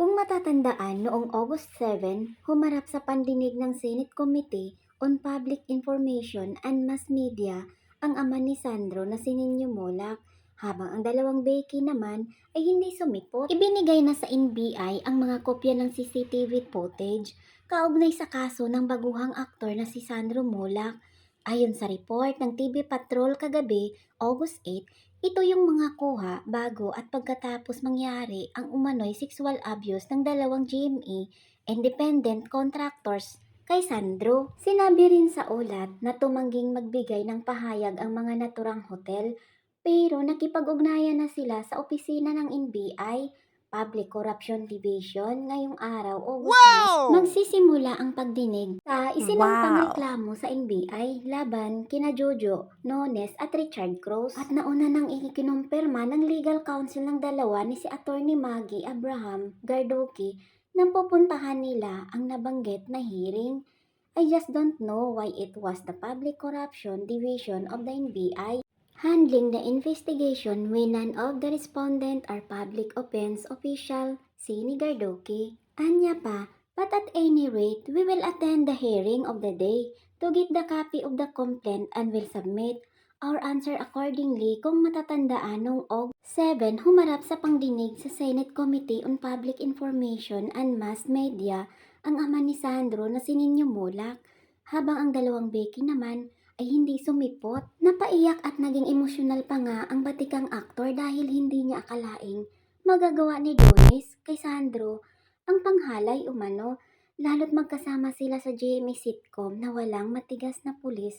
Kung matatandaan noong August 7, humarap sa pandinig ng Senate Committee on Public Information and Mass Media ang ama ni Sandro na si Ninyo Mulak, habang ang dalawang Becky naman ay hindi sumipot. Ibinigay na sa NBI ang mga kopya ng CCTV footage kaugnay sa kaso ng baguhang aktor na si Sandro Mulak. Ayon sa report ng TV Patrol kagabi, August 8, ito yung mga kuha bago at pagkatapos mangyari ang umano'y sexual abuse ng dalawang GME independent contractors kay Sandro. Sinabi rin sa ulat na tumangging magbigay ng pahayag ang mga naturang hotel pero nakipag-ugnayan na sila sa opisina ng NBI Public Corruption Division ngayong araw August Wow! 9, magsisimula ang pagdinig sa isinampang Wow! reklamo sa NBI laban kina Jojo, Nones at Richard Cruz at nauna nang ikinumpirma ng legal counsel ng dalawa ni si Attorney Maggie Abraham Gardoki nang pupuntahan nila ang nabanggit na hearing. I just don't know why it was the Public Corruption Division of the NBI handling the investigation when none of the respondent are public offense official, Sini Gardoki. Anya pa, but at any rate, we will attend the hearing of the day to get the copy of the complaint and will submit our answer accordingly kung matatandaan noong Og 7 humarap sa pangdinig sa Senate Committee on Public Information and Mass Media ang ama ni Sandro na si Ninyo Mulak habang ang dalawang Becky naman ay hindi sumipot. Napaiyak at naging emosyonal pa nga ang batikang aktor dahil hindi niya akalaing magagawa ni Donis kay Sandro ang panghalay umano lalo't magkasama sila sa GMA sitcom na walang matigas na pulis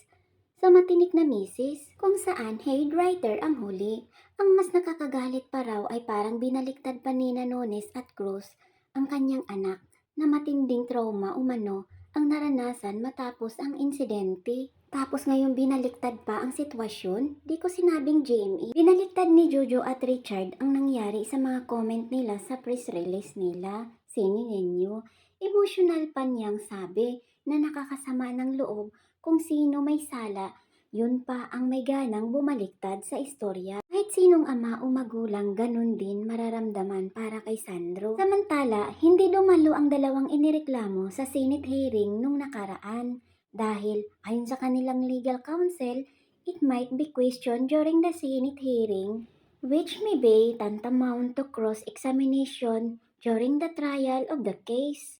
sa matinik na misis kung saan hate writer ang huli. Ang mas nakakagalit pa raw ay parang binaliktad pa ni Nones at Cruz ang kanyang anak na matinding trauma umano ang naranasan matapos ang insidente. Tapos ngayon binaliktad pa ang sitwasyon? Di ko sinabing GME. Binaliktad ni Jojo at Richard ang nangyari sa mga comment nila sa press release nila. Sini ninyo. Emotional pa niyang sabi na nakakasama ng loob kung sino may sala. Yun pa ang may ganang bumaliktad sa istorya. Kahit sinong ama o magulang ganun din mararamdaman para kay Sandro. Samantala, hindi dumalo ang dalawang inireklamo sa Senate hearing nung nakaraan dahil ayon sa kanilang legal counsel, it might be questioned during the Senate hearing which may be tantamount to cross-examination during the trial of the case.